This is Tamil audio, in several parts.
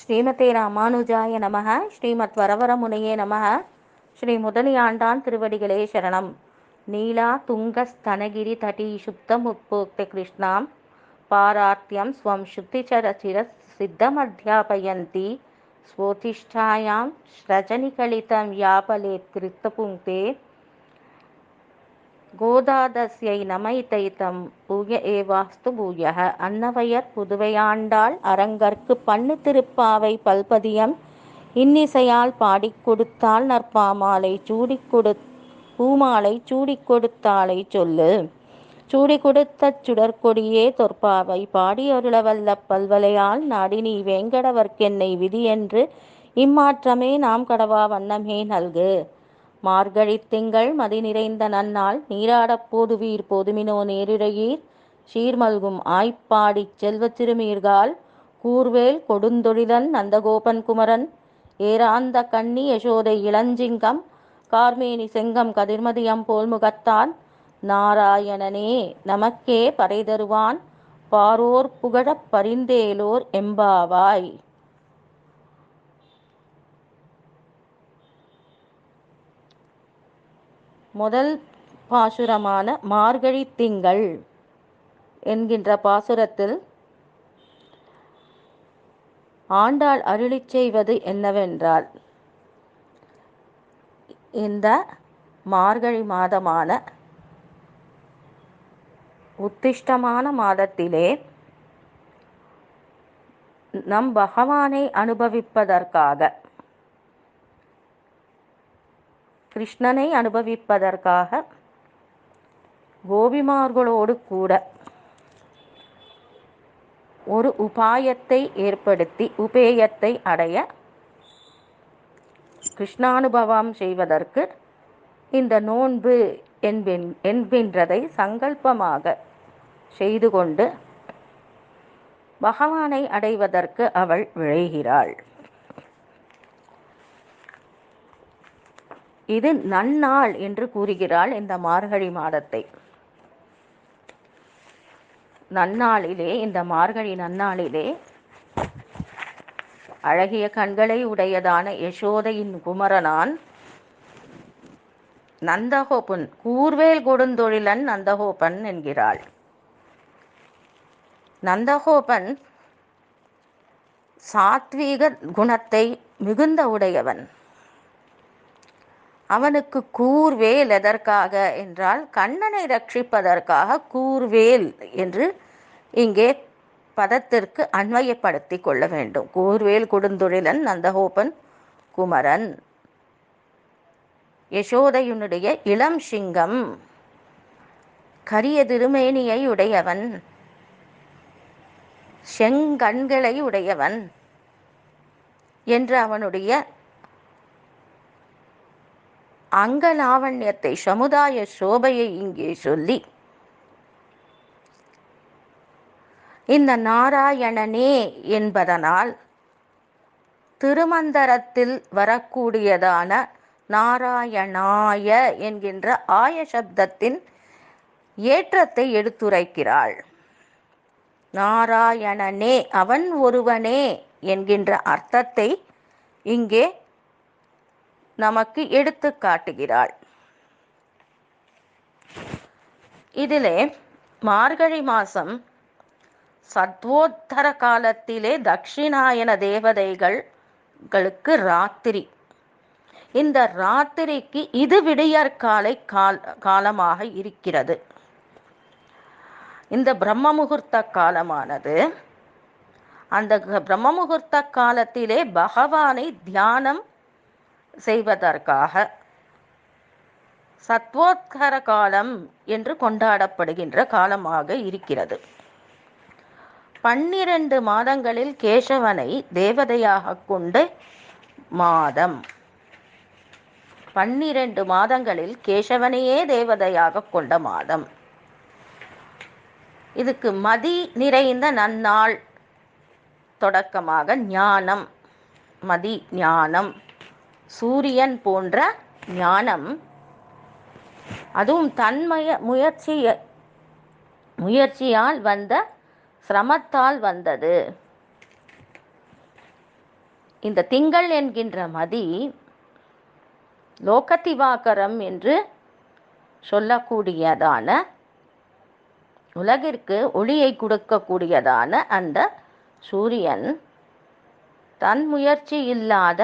ஸ்ரீமதே ராமானுஜாய நமக. ஸ்ரீமத் வரவரமுனையே நமக. ஸ்ரீ முதலியாண்டான் திருவடிகளே சரணம். நீலா துங்கஸ்தனகிரி தடி சுத்தமுத்போக்த கிருஷ்ணாம். பாரார்த்தியம் ஸ்வம் சுத்திச்சரச்சிர சித்தமத்தியாபயந்தி ஸ்வோதிஷ்டாயாம் ஸ்ரஜனிகலிதம் யாபலேத் கிருத்தபுங்கே கோதாதஸ்யை நமைத்தைத்தம் பூய ஏவாஸ்து பூயக. அன்னவையர் புதுவையாண்டாள் அரங்கற்கு பண்ணு திருப்பாவை பல்பதியம். இன்னிசையால் பாடிக் கொடுத்தாள் நற்பாமாலை சூடிக் கொடு பூமாலை சூடிக் கொடுத்தாளை சொல்லு. சூடி கொடுத்த சுடற்கொடியே தொற்பாவை பாடி அருளவல்ல பல்வலையால் நாடினி வேங்கடவர்க்கென்னை விதி என்று இம்மாற்றமே நாம் கடவா வண்ணமே நல்கு. மார்கழித் திங்கள் மதி நிறைந்த நன்னாள் நீராடப் போதுவீர் போதுமினோ நேரிழையீர். சீர்மல்கும் ஆய்ப்பாடிச் செல்வச் சிறுமீர்கால் கூர்வேல் கொடுந்தொழிலன் நந்தகோபன் குமரன். ஏராந்த கண்ணி யசோதை இளஞ்சிங்கம் கார்மேனி செங்கம் கதிர்மதியம் போல் முகத்தான் நாராயணனே நமக்கே பறை தருவான் பாரோர் புகழப் பரிந்தேலோர் எம்பாவாய். முதல் பாசுரமான மார்கழி திங்கள் என்கின்ற பாசுரத்தில் ஆண்டாள் அருளிச் செய்வது என்னவென்றால் இந்த மார்கழி மாதமான உத்திஷ்டமான மாதத்திலே நம் பகவானை அனுபவிப்பதற்காக கிருஷ்ணனை அனுபவிப்பதற்காக கோபிமார்களோடு கூட ஒரு உபாயத்தை ஏற்படுத்தி உபேயத்தை அடைய கிருஷ்ணானுபவம் செய்வதற்கு இந்த நோன்பு என்பின் என்பின்றதை சங்கல்பமாக செய்து கொண்டு பகவானை அடைவதற்கு அவள் விழைகிறாள். இது நன்னாள் என்று கூறுகிறாள் இந்த மார்கழி மாதத்தை. நன்னாளிலே இந்த மார்கழி நன்னாளிலே அழகிய கண்களை உடையதான யசோதையின் குமரனான் நந்தகோபன் கூர்வேல் கொடுந்தொழிலன் நந்தகோபன் என்கிறாள். நந்தகோபன் சாத்வீக குணத்தை மிகுந்த உடையவன். அவனுக்கு கூர்வேல் எதற்காக என்றால் கண்ணனை ரட்சிப்பதற்காக கூர்வேல் என்று இங்கே பதத்திற்கு அன்வயப்படுத்தி கொள்ள வேண்டும். கூர்வேல் கொடுந்தொழிலன் நந்தகோபன் குமரன். யசோதையுனுடைய இளம் சிங்கம் கரிய திருமேனியை உடையவன் செங்கண்களை உடையவன் என்று அவனுடைய அங்கலாவண்யத்தை சமுதாய சோபையை இங்கே சொல்லி இந்த நாராயணனே என்பதனால் திருமந்தரத்தில் வரக்கூடியதான நாராயணாய என்கின்ற ஆய சப்தத்தின் ஏற்றத்தை எடுத்துரைக்கிறாள். நாராயணனே அவன் ஒருவனே என்கின்ற அர்த்தத்தை இங்கே நமக்கு எடுத்து காட்டுகிறாள். இதிலே மார்கழி மாசம் சத்வோத்தர காலத்திலே தட்சிணாயன தேவதைகளுக்கு ராத்திரி. இந்த ராத்திரிக்கு இது விடியற்காலை கால் காலமாக இருக்கிறது. இந்த பிரம்ம முகூர்த்த காலமானது அந்த பிரம்ம முகூர்த்த காலத்திலே பகவானை தியானம் செய்வதற்காக சத்வோத்கர காலம் என்று கொண்டாடப்படுகின்ற காலமாக இருக்கிறது. பன்னிரண்டு மாதங்களில் கேசவனை தேவதையாக கொண்டு மாதம். பன்னிரண்டு மாதங்களில் கேசவனையே தேவதையாக கொண்ட மாதம். இதுக்கு மதி நிறைந்த நன்னாள் தொடக்கமாக ஞானம் மதி ஞானம். சூரியன் போன்ற ஞானம். அதுவும் தன்மய முயற்சி முயற்சியால் வந்த சிரமத்தால் வந்தது. இந்த திங்கள் என்கின்ற மதி லோகத்திவாகரம் என்று சொல்லக்கூடியதான உலகிற்கு ஒளியை கொடுக்கக்கூடியதான அந்த சூரியன். தன் முயற்சி இல்லாத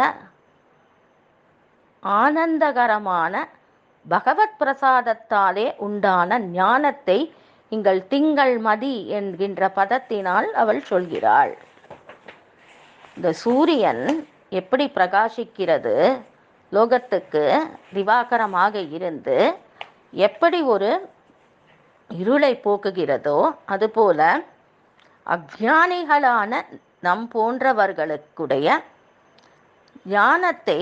ஆனந்தகரமான பகவத் பிரசாதத்தாலே உண்டான ஞானத்தை நீங்கள் திங்கள் மதி என்கின்ற பதத்தினால் அவள் சொல்கிறாள். இந்த சூரியன் எப்படி பிரகாசிக்கிறது? லோகத்துக்கு திவாகரமாக இருந்து எப்படி ஒரு இருளை போக்குகிறதோ அதுபோல அக்ஞானிகளான நம் போன்றவர்களுக்குடைய ஞானத்தை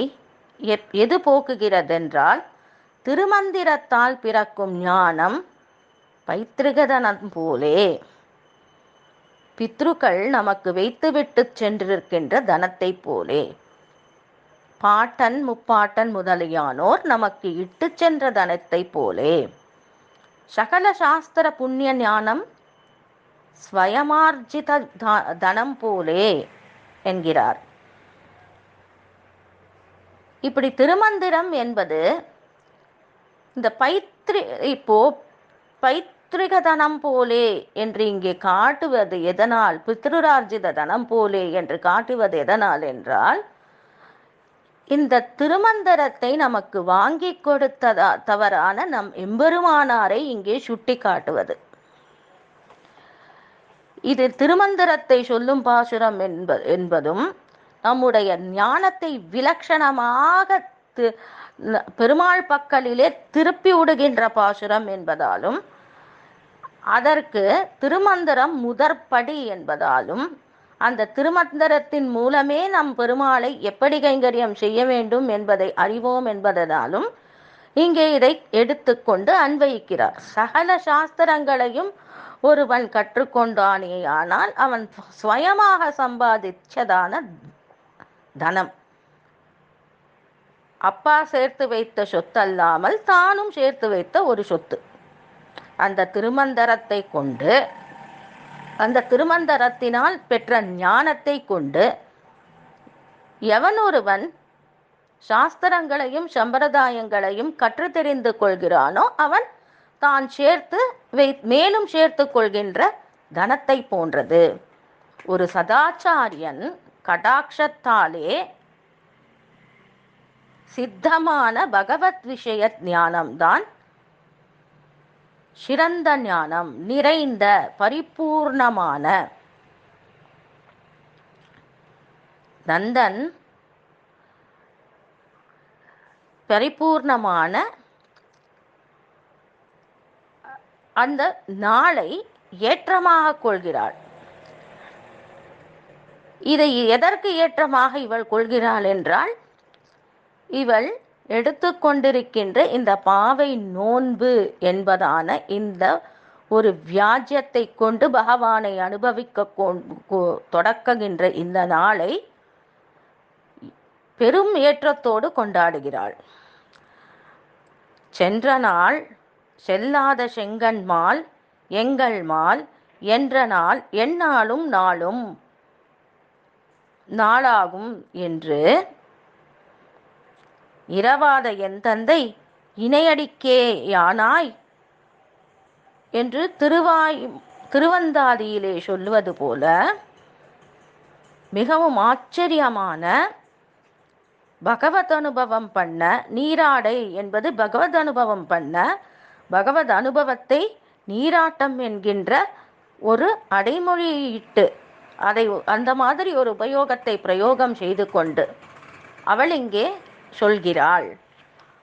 எது போக்குகிறதென்றால் திருமந்திரத்தால் பிறக்கும் ஞானம் பைத்திருகதனம் போலே. பித்ருக்கள் நமக்கு வைத்துவிட்டு சென்றிருக்கின்ற தனத்தைப் போலே. பாட்டன் முப்பாட்டன் முதலியானோர் நமக்கு இட்டு சென்ற தனத்தைப் போலே. சகல சாஸ்திர புண்ணிய ஞானம் ஸ்வயமார்ஜித த- தனம் போலே என்கிறார். இப்படி திருமந்திரம் என்பது இந்த பைத்ரி இப்போ பைத்ரிக தனம் போலே என்று இங்கே காட்டுவது எதனால்? பித்ருரார்ஜித தனம் போலே என்று காட்டுவது எதனால் என்றால் இந்த திருமந்திரத்தை நமக்கு வாங்கி கொடுத்ததா தவறான நம் எம்பெருமானாரை இங்கே சுட்டி காட்டுவது இது திருமந்திரத்தை சொல்லும் பாசுரம் என்ப என்பதும் நம்முடைய ஞானத்தை விலட்சணமாக பெருமாள் பக்கலிலே திருப்பி விடுகின்ற பாசுரம் என்பதாலும் அதற்கு திருமந்திரம் முதற்படி என்பதாலும் அந்த திருமந்திரத்தின் மூலமே நம் பெருமாளை எப்படி கைங்கரியம் செய்ய வேண்டும் என்பதை அறிவோம் என்பதனாலும் இங்கே இதை எடுத்துக்கொண்டு அன்வயிக்கிறார். சகல சாஸ்திரங்களையும் ஒருவன் கற்றுக்கொண்டானே ஆனால் அவன் சுயமாக சம்பாதிச்சதான தனம். அப்பா சேர்த்து வைத்த சொத்தல்லாமல் தானும் சேர்த்து வைத்த ஒரு சொத்து. அந்த திருமந்தரத்தை கொண்டு அந்த திருமந்தரத்தினால் பெற்ற ஞானத்தை கொண்டு எவனொருவன் சாஸ்திரங்களையும் சம்பிரதாயங்களையும் கற்று தெரிந்து கொள்கிறானோ அவன் தான் சேர்த்து வை மேலும் சேர்த்து கொள்கின்ற தனத்தை போன்றது. ஒரு சதாச்சாரியன் கடாட்சத்தாலே சித்தமான பகவத் விஷய ஞானம்தான் சிறந்த ஞானம் நிறைந்த பரிபூர்ணமான. நந்தன் பரிபூர்ணமான அந்த நாளை ஏற்றமாக கொள்கிறாள். இதை எதற்கு ஏற்றமாக இவள் கொள்கிறாள் என்றால் இவள் எடுத்துக்கொண்டிருக்கின்ற இந்த பாவை நோன்பு என்பதான இந்த ஒரு வியாஜ்யத்தை கொண்டு பகவானை அனுபவிக்க கொ- தொடக்குகின்ற இந்த நாளை பெரும் ஏற்றத்தோடு கொண்டாடுகிறாள். சென்ற நாள் செல்லாத செங்கன்மால் எங்கள் மால் என்ற நாள் எந்நாளும் நாளும் நாளாகும் என்று. இரவாத என் தந்தை இணையடிக்கே யானாய்? என்று திருவாய் திருவந்தாதியிலே சொல்லுவது போல மிகவும் ஆச்சரியமான பகவத் அனுபவம் பண்ண நீராடை என்பது பகவத் அனுபவம் பண்ண பகவத் அனுபவத்தை நீராட்டம் என்கின்ற ஒரு அடைமொழியிட்டு அதை அந்த மாதிரி ஒரு உபயோகத்தை பிரயோகம் செய்து கொண்டு அவள் இங்கே சொல்கிறாள்.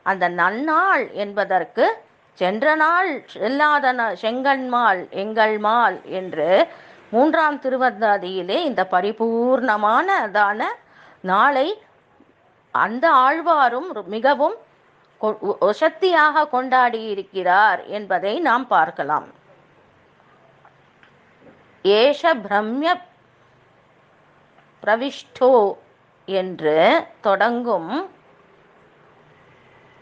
அந்த நன்னாள் என்பதற்கு சென்ற நாள் செல்லாத நா- எங்கள்மால் எங்கள் மால் என்று மூன்றாம் திருவந்தாதியிலே இந்த பரிபூர்ணமானதான நாளை அந்த ஆழ்வாரும் மிகவும் கொ- ஒசத்தியாக கொண்டாடி இருக்கிறார் என்பதை நாம் பார்க்கலாம். ஏஷ பிரம்ய பிரவிஷ்டோ என்று தொடங்கும்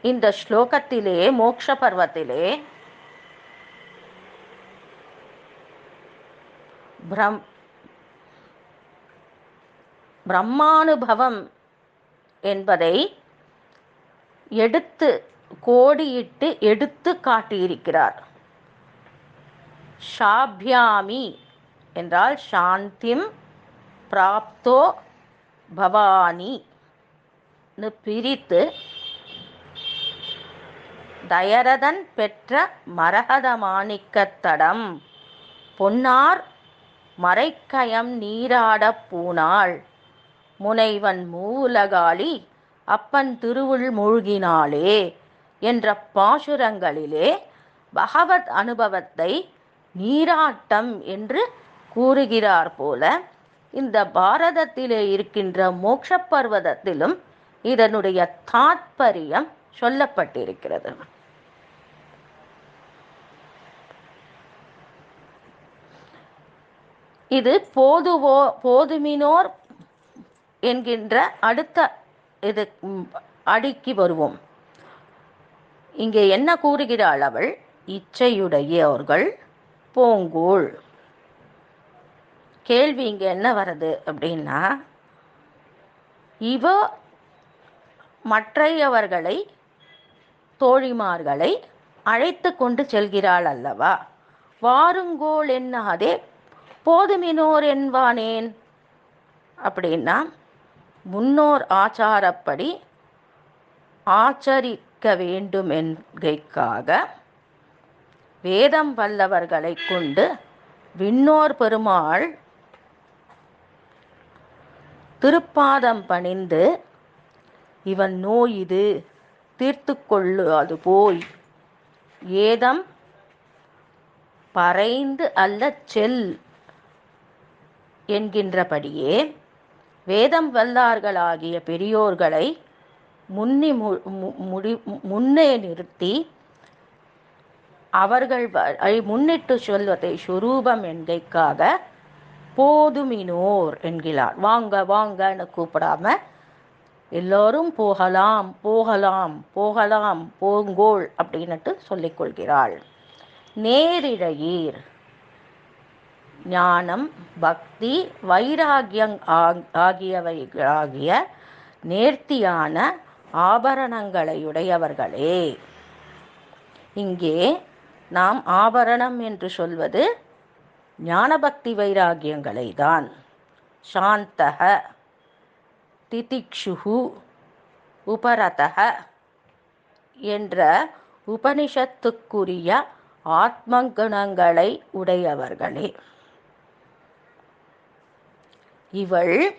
இந்த ஸ்லோகத்திலே மோக்ஷ பர்வத்திலே பிரம் பிரம்மானுபவம் என்பதை எடுத்து கோடியிட்டு எடுத்து காட்டியிருக்கிறார். ஷாபியாமி என்றால் சாந்திம் பிராப்தோ பவானின்னு பிரித்து தயரதன் பெற்ற மரகத மாணிக்கத்தடம். பொன்னார் மறைக்கயம் நீராடப் பூனாள் முனைவன் மூலகாளி அப்பன் திருவுள் மூழ்கினாளே என்ற பாசுரங்களிலே பகவத் அனுபவத்தை நீராட்டம் என்று கூறுகிறார் போல இந்த பாரதத்திலே இருக்கின்ற மோட்ச பர்வதத்திலும் இதனுடைய தாத்பரியம் சொல்லப்பட்டிருக்கிறது. இது போதுவோ போதுமினோர் என்கின்ற அடுத்த இது அடுக்கி அடிக்கு வருவோம். இங்கே என்ன கூறுகிறாள் அவள்? இச்சையுடையவர்கள் போங்கோள் கேள்வி இங்கே என்ன வருது அப்படின்னா இவ மற்றையவர்களை தோழிமார்களை அழைத்து கொண்டு செல்கிறாள் அல்லவா? வாருங்கோள் என்னாதே போதுமினோர் என்பானேன். அப்படின்னா முன்னோர் ஆச்சாரப்படி ஆச்சரிக்க வேண்டும் என்கைக்காக வேதம் வல்லவர்களை கொண்டு விண்ணோர் பெருமாள் திருப்பாதம் பணிந்து இவன் நோய் இது தீர்த்து கொள்ளு அது போய் ஏதம் பறைந்து அல்ல செல் என்கின்றபடியே வேதம் வல்லார்களாகிய பெரியோர்களை முன்னி மு- மு- முடி முன்னே நிறுத்தி அவர்கள் வ- முன்னிட்டு சொல்வதை சுரூபம் என்கைக்காக போதுமினோர் என்கிறார். வாங்க வாங்கன்னு கூப்பிடாம எல்லோரும் போகலாம் போகலாம் போகலாம் போங்கோள் அப்படின்னுட்டு சொல்லிக் கொள்கிறாள். நேரிழையீர். ஞானம் பக்தி வைராகியம் ஆகியவைகளாகிய நேர்த்தியான ஆபரணங்களையுடையவர்களே. இங்கே நாம் ஆபரணம் என்று சொல்வது ஞானபக்தி வைராகியங்களை தான் சாந்தக திதிக்ஷுகு உபரதக என்ற உபனிஷத்துக்குரிய ஆத்மகுணங்களை உடையவர்களே. இவள்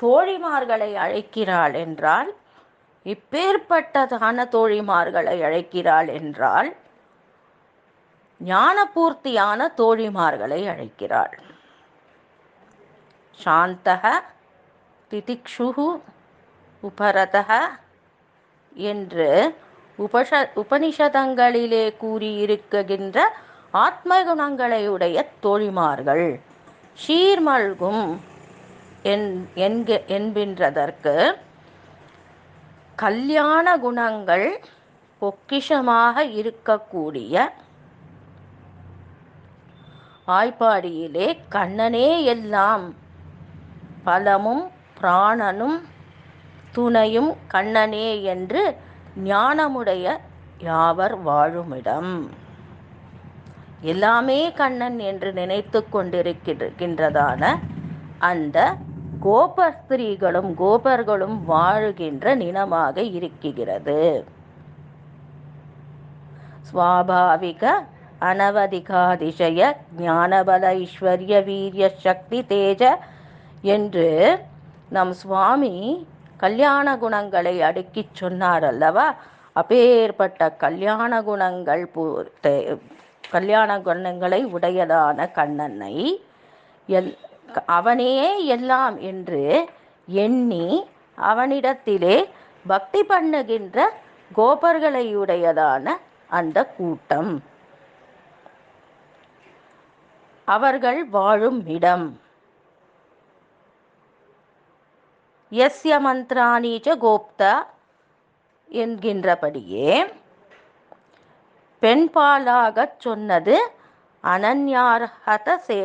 தோழிமார்களை அழைக்கிறாள் என்றால் இப்பேற்பட்டதான தோழிமார்களை அழைக்கிறாள் என்றால் ஞானபூர்த்தியான தோழிமார்களை அழைக்கிறாள். சாந்தக திதிக்ஷுகு உபரதக என்று உபஷ உபனிஷதங்களிலே கூறியிருக்கின்ற ஆத்மகுணங்களையுடைய தோழிமார்கள் சீர்மல்கும் என் என்கின்றதற்கு கல்யாண குணங்கள் பொக்கிஷமாக இருக்கக்கூடிய ஆய்ப்பாடியிலே கண்ணனே எல்லாம். பலமும் பிராணனும் துணையும் கண்ணனே என்று ஞானமுடைய யாவர் வாழுமிடம். எல்லாமே கண்ணன் என்று நினைத்து கொண்டிருக்கின்றதான அந்த கோபர் ஸ்திரீகளும் கோபர்களும் வாழுகின்ற நிலமாக இருக்கிறது. ஸ்வாபாவிக அனவதிகாதிசய ஞானபல ஐஸ்வர்ய வீரிய சக்தி தேஜ என்று நம் சுவாமி கல்யாண குணங்களை அடுக்கிச் சொன்னார் அல்லவா? அப்பேற்பட்ட கல்யாண குணங்கள் தே- கல்யாண குணங்களை உடையதான கண்ணனை எல் அவனே எல்லாம் என்று எண்ணி அவனிடத்திலே பக்தி பண்ணுகின்ற கோபர்களையுடையதான அந்த கூட்டம். அவர்கள் வாழும் இடம். எஸ்ய மந்த்ராணீச்ச கோப்தா என்கின்றபடியே பெண்பாலாகச் சொன்னது அனன்யார்ஹத சே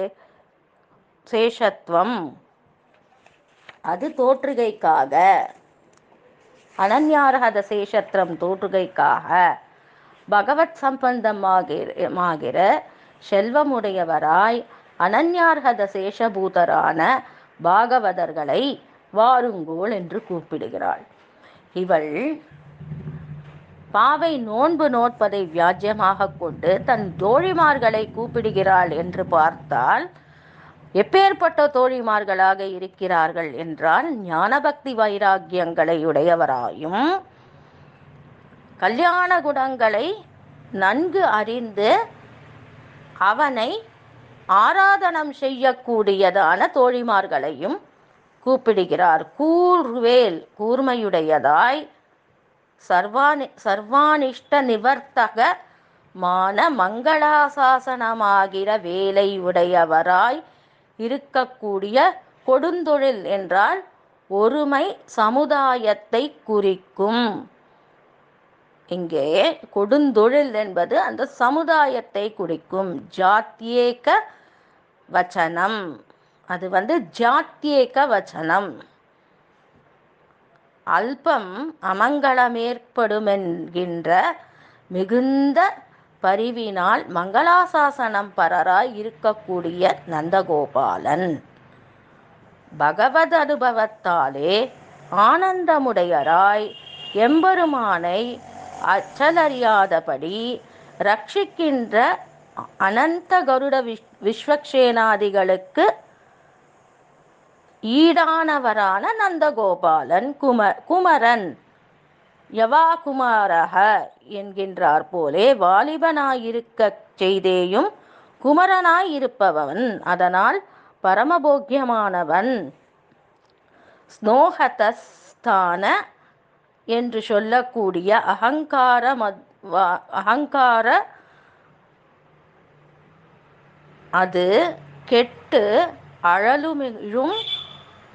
சேஷத்துவம் அது தோற்றுகைக்காக. அனன்யார்ஹத சேஷத்திரம் தோற்றுகைக்காக. பகவத் சம்பந்தமாகிற செல்வமுடையவராய் அனன்யார்ஹத சேஷபூதரான பாகவதர்களை வாருங்கோள் என்று கூப்பிடுகிறாள். இவள் பாவை நோன்பு நோட்பதை வியாஜ்யமாக கொண்டு தன் தோழிமார்களை கூப்பிடுகிறாள் என்று பார்த்தால் எப்பேற்பட்ட தோழிமார்களாக இருக்கிறார்கள் என்றால் ஞானபக்தி வைராக்கியங்களை உடையவராயும் கல்யாண குணங்களை நன்கு அறிந்து அவனை ஆராதனம் செய்யக்கூடியதான தோழிமார்களையும் கூப்பிடுகிறார். கூர்வேல் கூர்மையுடையதாய் சர்வானி சர்வானிஷ்ட நிவர்த்தக மான மங்களாசாசனமாகிற வேலை உடையவராய் இருக்கக்கூடிய கொடுந்தொழில் என்றால் ஒருமை சமுதாயத்தை குறிக்கும். இங்கே கொடுந்தொழில் என்பது அந்த சமுதாயத்தை குறிக்கும் ஜாத்தியேக வச்சனம். அது வந்து ஜாத்தியேக வச்சனம். அல்பம் அமங்கலமேற்படும் என்கின்ற மிகுந்த பரிவினால் மங்களாசாசனம் பரராய் இருக்கக்கூடிய நந்தகோபாலன். பகவத் அனுபவத்தாலே ஆனந்தமுடையராய் எம்பெருமானை அச்சலறியாதபடி ரட்சிக்கின்ற அனந்த கருட விஷ் விஸ்வக்ஷேனாதிகளுக்கு ஈடானவரான நந்தகோபாலன் கும குமரன். யவாகுமாரக என்கின்றார் போலே வாலிபனாயிருக்க செய்தேயும் குமரனாயிருப்பவன் அதனால் பரமபோக்கியமானவன். ஸ்னோகதஸ்தான என்று சொல்லக்கூடிய அகங்கார மத் அகங்கார அது கெட்டு அழலுமிழும்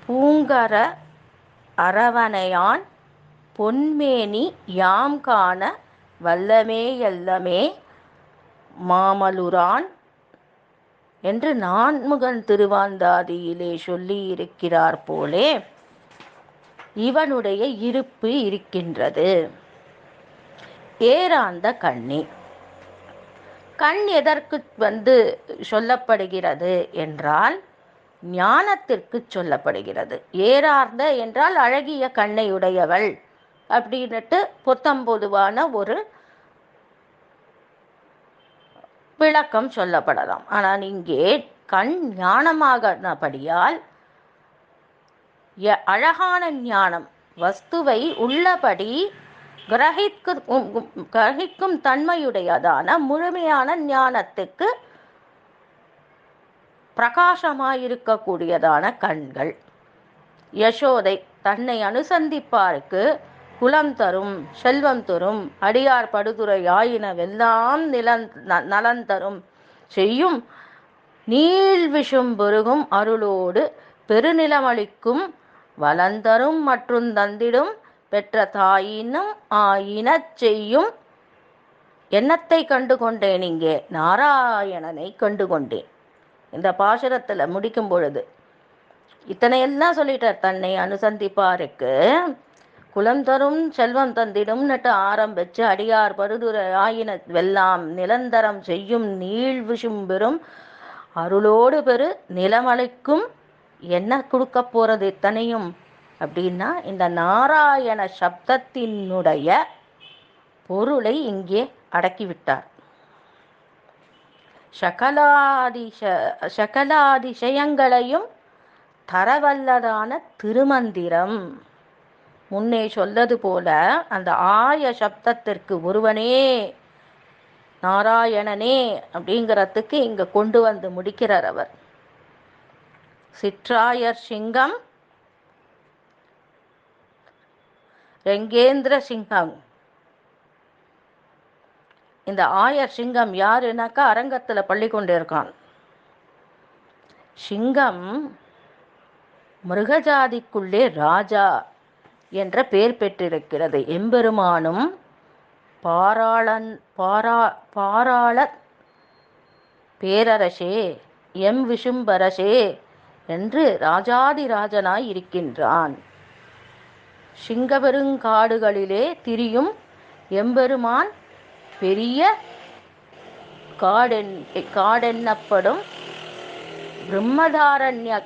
பூங்கர அரவணையான் பொன்மேனி யாம் காண வல்லமே எல்லமே மாமலுரான் என்று நான்முகன் திருவாந்தாதியிலே சொல்லியிருக்கிறார் போலே இவனுடைய இருப்பு இருக்கின்றது. ஏராந்த கண்ணி. கண் எதற்கு வந்து சொல்லப்படுகிறது என்றால் ஞானத்திற்கு சொல்லப்படுகிறது. ஏறார்ந்த என்றால் அழகிய கண்ணை உடையவள் அப்படின்னுட்டு பொத்தம்பொதுவான ஒரு விளக்கம் சொல்லப்படலாம். ஆனால் இங்கே கண் ஞானமாகபடியால் அழகான ஞானம். வஸ்துவை உள்ளபடி கிரகிக்கும் கிரகிக்கும் தன்மையுடையதான முழுமையான ஞானத்துக்கு பிரகாசமாயிருக்கக்கூடியதான கண்கள். யசோதை தன்னை அனுசந்திப்பாருக்கு குலம் தரும் செல்வம் தரும் அடியார் படுதுறை ஆயினவெல்லாம் நிலன் ந- நலன் தரும். செய்யும் நீள் விஷும் பெருகும் அருளோடு பெருநிலமளிக்கும் வளந்தரும் மற்றும் தந்திடும் பெற்ற தாயினும் ஆயினச் செய்யும். எண்ணத்தை கண்டு கொண்டேன் இங்கே. நாராயணனை கண்டு கொண்டேன் இந்த பாசுரத்தில் முடிக்கும் பொழுது. இத்தனையெல்லாம் சொல்லிட்டார் தன்னை அனுசந்திப்பாருக்கு. குலம் தரும் செல்வம் தந்திடும் நட்டு ஆரம்பிச்சு அடியார் பருதுரை ஆயின வெல்லாம் நிலந்தரம் செய்யும் நீள் விஷும் பெறும் அருளோடு பெரு நிலமலைக்கும் என்ன கொடுக்க போகிறது இத்தனையும்? அப்படின்னா இந்த நாராயண சப்தத்தினுடைய பொருளை இங்கே அடக்கிவிட்டார். சகலாதிஷ சகலாதிசயங்களையும் தரவல்லதான திருமந்திரம். முன்னே சொல்லது போல அந்த ஆய சப்தத்திற்கு ஒருவனே நாராயணனே அப்படிங்கிறதுக்கு இங்கே கொண்டு வந்து முடிக்கிறார் அவர். சிற்றாயர் சிங்கம் ரெங்கேந்திர சிங்கம் இந்த ஆயர் சிங்கம் யாருனாக்கா அரங்கத்தில் பள்ளி கொண்டிருக்கான்? சிங்கம் மிருகஜாதிக்குள்ளே ராஜா என்ற பெயர் பெற்றிருக்கிறது. எம்பெருமானும் பாராளன் பாரா பாராள பேரரசே எம் விஷும்பரசே என்று ராஜாதிராஜனாய் இருக்கின்றான். சிங்கபெருங்காடுகளிலே திரியும் எம்பெருமான் பெரிய காடென் காடென்னப்படும் பிரம்மதாரண்ய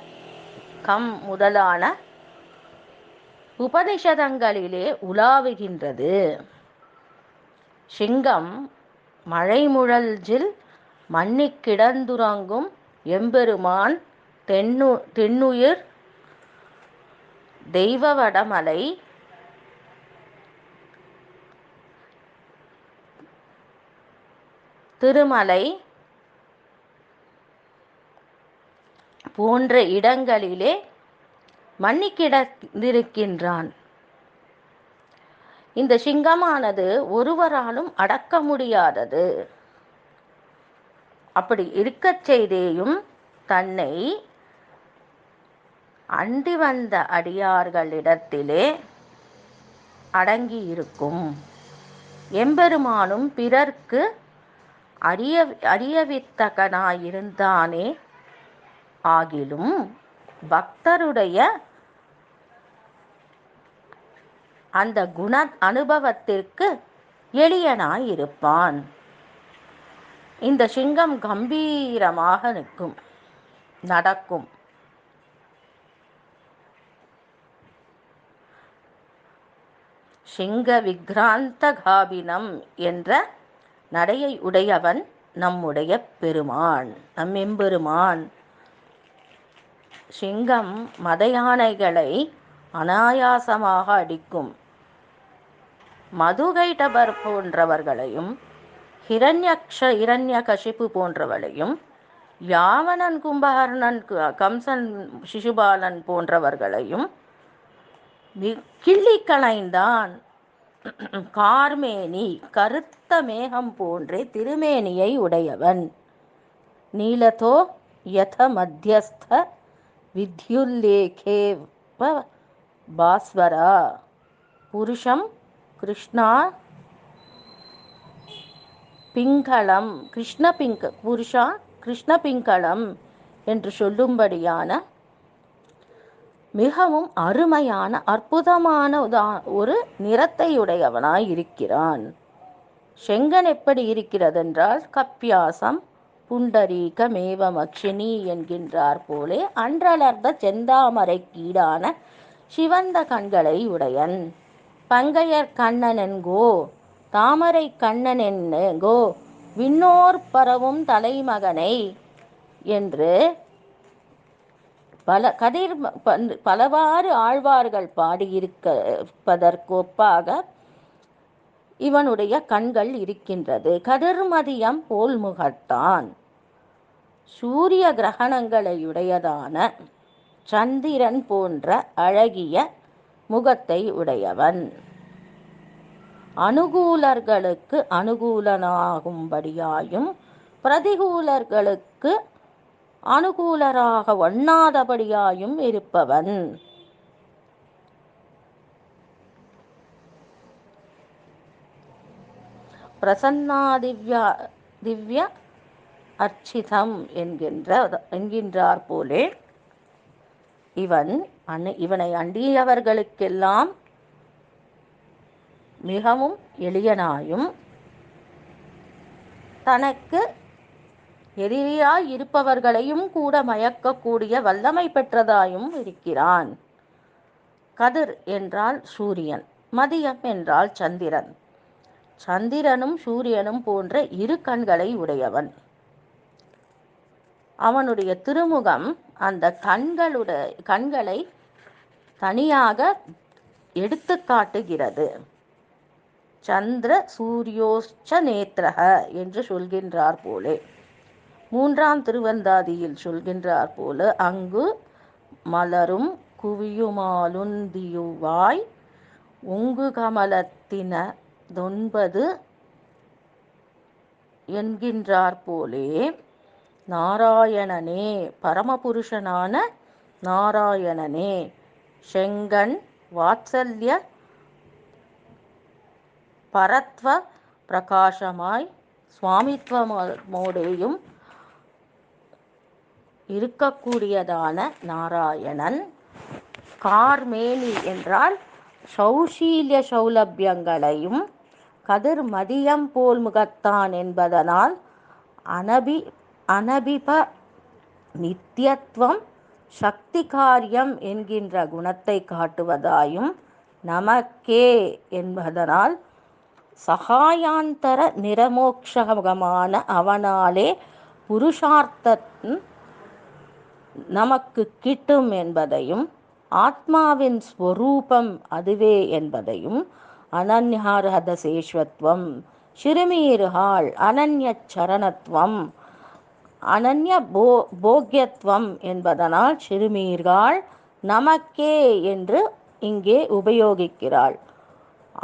கம் முதலான உபனிஷதங்களிலே உலாவுகின்றது. சிங்கம் மழைமுழல்ஜில் மண்ணிக் கிடந்துறங்கும் எம்பெருமான் தென்னு தென்னுயிர் தெய்வ வடமலை திருமலை போன்ற இடங்களிலே மன்னிக்கிடந்திருக்கின்றான். இந்த சிங்கமானது ஒருவராலும் அடக்க முடியாதது. அப்படி இருக்கச் செய்தேயும் தன்னை அண்டி வந்த அடியார்களிடத்திலே அடங்கி இருக்கும் எம்பெருமானும் பிறர்க்கு அறிய அறியவித்தகனாயிருந்தானே ஆகிலும் பக்தருடைய அந்த குண அனுபவத்திற்கு எளியனாயிருப்பான். இந்த சிங்கம் கம்பீரமாக நிற்கும் நடக்கும். சிங்க விக்ராந்த காபினம் என்ற நடையை உடையவன் நம்முடைய பெருமான் நம்மெம்பெருமான். சிங்கம் மத யானைகளை அனாயாசமாக அடிக்கும். மதுகைடபர் போன்றவர்களையும் ஹிரண்யக்ஷ இரண்ய கஷிப்பு போன்றவளையும் யாவனன் கும்பகர்ணன் கம்சன் சிசுபாலன் போன்றவர்களையும் கிள்ளி களைந்தான் கார்மேனி கருத்த மேகம் போன்றே திருமேனியை உடையவன். நீலதோ யத மத்தியஸ்த வித்யுல்லேகேவ பாஸ்வரா. புருஷம் கிருஷ்ணா பிங்களம் கிருஷ்ண பிங்க புருஷா கிருஷ்ண பிங்களம் என்று சொல்லும்படியான மிகவும் அருமையான அற்புதமான உதா- ஒரு நிறத்தையுடையவனாய் இருக்கிறான். செங்கன் எப்படி இருக்கிறதென்றால் கப்பியாசம் புண்டரீக மேவமக்ஷினி என்கின்றார் போலே அன்றலர்ந்த செந்தாமரை கீடான சிவந்த கண்களை உடையன். பங்கையர் கண்ணனென்கோ தாமரை கண்ணன் என்னகோ விண்ணோர் பரவும் தலைமகனை என்று பல கதிர் பலவாறு ஆழ்வார்கள் பாடியிருப்பதற்கொப்பாக இவனுடைய கண்கள் இருக்கின்றது. கதிர்மதியம் போல் முகத்தான் சூரிய கிரகணங்களையுடையதான சந்திரன் போன்ற அழகிய முகத்தை உடையவன். அனுகூலர்களுக்கு அனுகூலனாகும்படியாயும் பிரதிகூலர்களுக்கு அனுகூலராக ஒண்ணாதபடியாயும் இருப்பவன். பிரசன்னா திவ்யா திவ்ய அர்ச்சிதம் என்கின்ற என்கின்றார் போலே இவன் அணு இவனை அண்டியவர்களுக்கெல்லாம் மிகவும் எளியனாயும் தனக்கு எதிரியாய் இருப்பவர்களையும் கூட மயக்கக்கூடிய வல்லமை பெற்றதாயும் இருக்கிறான். கதிர் என்றால் சூரியன் மதியம் என்றால் சந்திரன். சந்திரனும் சூரியனும் போன்ற இரு கண்களை உடையவன். அவனுடைய திருமுகம் அந்த கண்களுடைய கண்களை தனியாக எடுத்து காட்டுகிறது. சந்திர சூரியோஷ்ச நேத்ரக என்று சொல்கின்றார் போலே. மூன்றாம் திருவந்தாதியில் சொல்கின்றார் போல அங்கு மலரும் குவியுமாலுந்தியுவாய் உங்கு கமலத்தின தொன்பது என்கின்றார் போலே நாராயணனே பரமபுருஷனான நாராயணனே செங்கன் வாத்சல்ய பரத்வ பிரகாசமாய் சுவாமித்வமோடேயும் இருக்கக்கூடியதான நாராயணன். கார்மேனி என்றால் சௌஷீல்ய சௌலபியங்களையும் கதிர் மதியம் போல் முகத்தான் என்பதனால் அனபி அனபிப நித்தியத்துவம் சக்தி காரியம் என்கின்ற குணத்தை காட்டுவதாயும் நமக்கே என்பதனால் சகாயாந்தர நிரமோக்ஷகமான அவனாலே புருஷார்த்தத்தின் நமக்கு கிட்டும் என்பதையும் ஆத்மாவின் ஸ்வரூபம் அதுவே என்பதையும் அனன்யார்ஹத சேஷ்வத்வம் சிறுமீறுகாள் அனன்ய சரணத்துவம் அனன்ய போ போக்கியத்துவம் என்பதனால் சிறுமீர்கள் நமக்கே என்று இங்கே உபயோகிக்கிறாள்.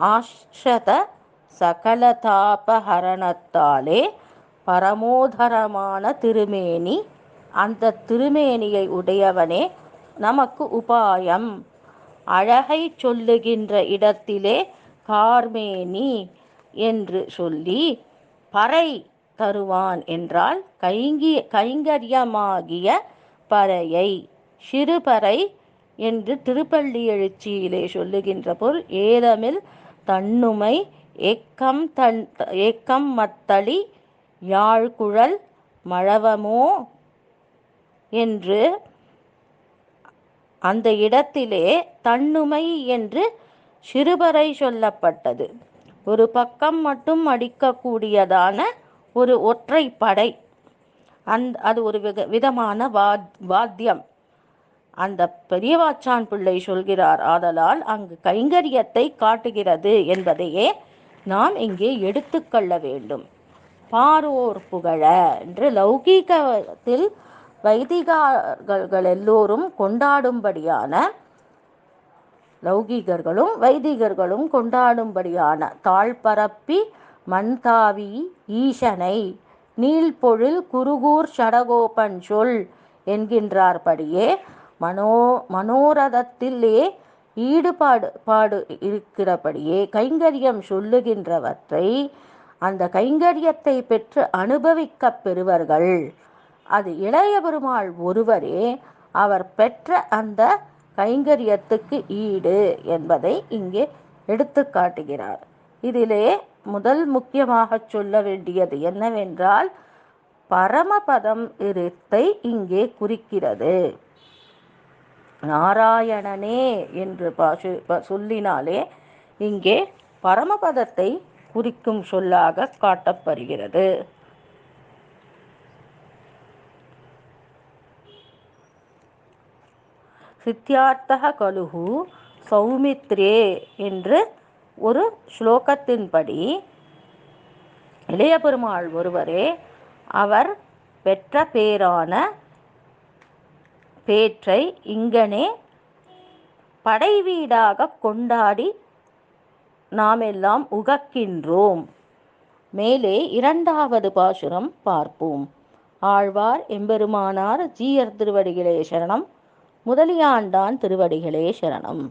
ஆஷ்ரத சகலதாபஹரணத்தாலே பரமோதரமான திருமேனி அந்த திருமேனியை உடையவனே நமக்கு உபாயம். அழகை சொல்லுகின்ற இடத்திலே கார்மேனி என்று சொல்லி பறை தருவான் என்றால் கைங்கி கைங்கரியமாகிய பறையை சிறுபறை என்று திருப்பள்ளி எழுச்சியிலே சொல்லுகின்ற பொருள் ஏதமில் தன்னுமை ஏக்கம் தன் ஏக்கம் மத்தளி யாழ்குழல் மழவமோ என்று அந்த இடத்திலே தன்னுமை என்று சிறுபறை சொல்லப்பட்டது. ஒரு பக்கம் மட்டும் அடிக்கக்கூடியதான ஒரு ஒற்றை படை அந்த அது ஒரு வித விதமான வாத் வாத்தியம். அந்த பெரியவாச்சான் பிள்ளை சொல்கிறார் ஆதலால் அங்கு கைங்கரியத்தை காட்டுகிறது என்பதையே நாம் இங்கே எடுத்துக்கொள்ள வேண்டும். பாரோர் புகழ என்று லௌகீகத்தில் வைதிகர்கள் எல்லோரும் கொண்டாடும்படியான லௌகீகர்களும் வைதிகர்களும் கொண்டாடும்படியான தாழ்பரப்பி மண்தாவி ஈசனை நீள்பொழில் குருகூர் சடகோபன் சொல் என்கின்றார்படியே மனோ மனோரதத்திலே ஈடுபாடு பாடு இருக்கிறபடியே கைங்கரியம் சொல்லுகின்றவற்றை அந்த கைங்கரியத்தை பெற்று அனுபவிக்கப் பெறுவர்கள். அது இளைய பெருமாள் ஒருவரே அவர் பெற்ற அந்த கைங்கரியத்துக்கு ஈடு என்பதை இங்கே எடுத்து காட்டுகிறார். இதிலே முதல் முக்கியமாக சொல்ல வேண்டியது என்னவென்றால் பரமபதம் இருத்தை இங்கே குறிக்கிறது. நாராயணனே என்று ப- சொல்லினாலே இங்கே பரமபதத்தை குறிக்கும் சொல்லாக காட்டப்படுகிறது. சித்தியார்த்தக கலுகு சௌமித்ரே என்று ஒரு ஸ்லோகத்தின்படி இளைய பெருமாள் ஒருவரே அவர் பெற்ற பேரான பேற்றை இங்கனே படைவீடாக கொண்டாடி நாம் எல்லாம் உகக்கின்றோம். மேலே இரண்டாவது பாசுரம் பார்ப்போம். ஆழ்வார் எம்பெருமானார் ஜீயர் திருவடிகளே சரணம். முதலியாண்டான் திருவடிகளே சரணம்.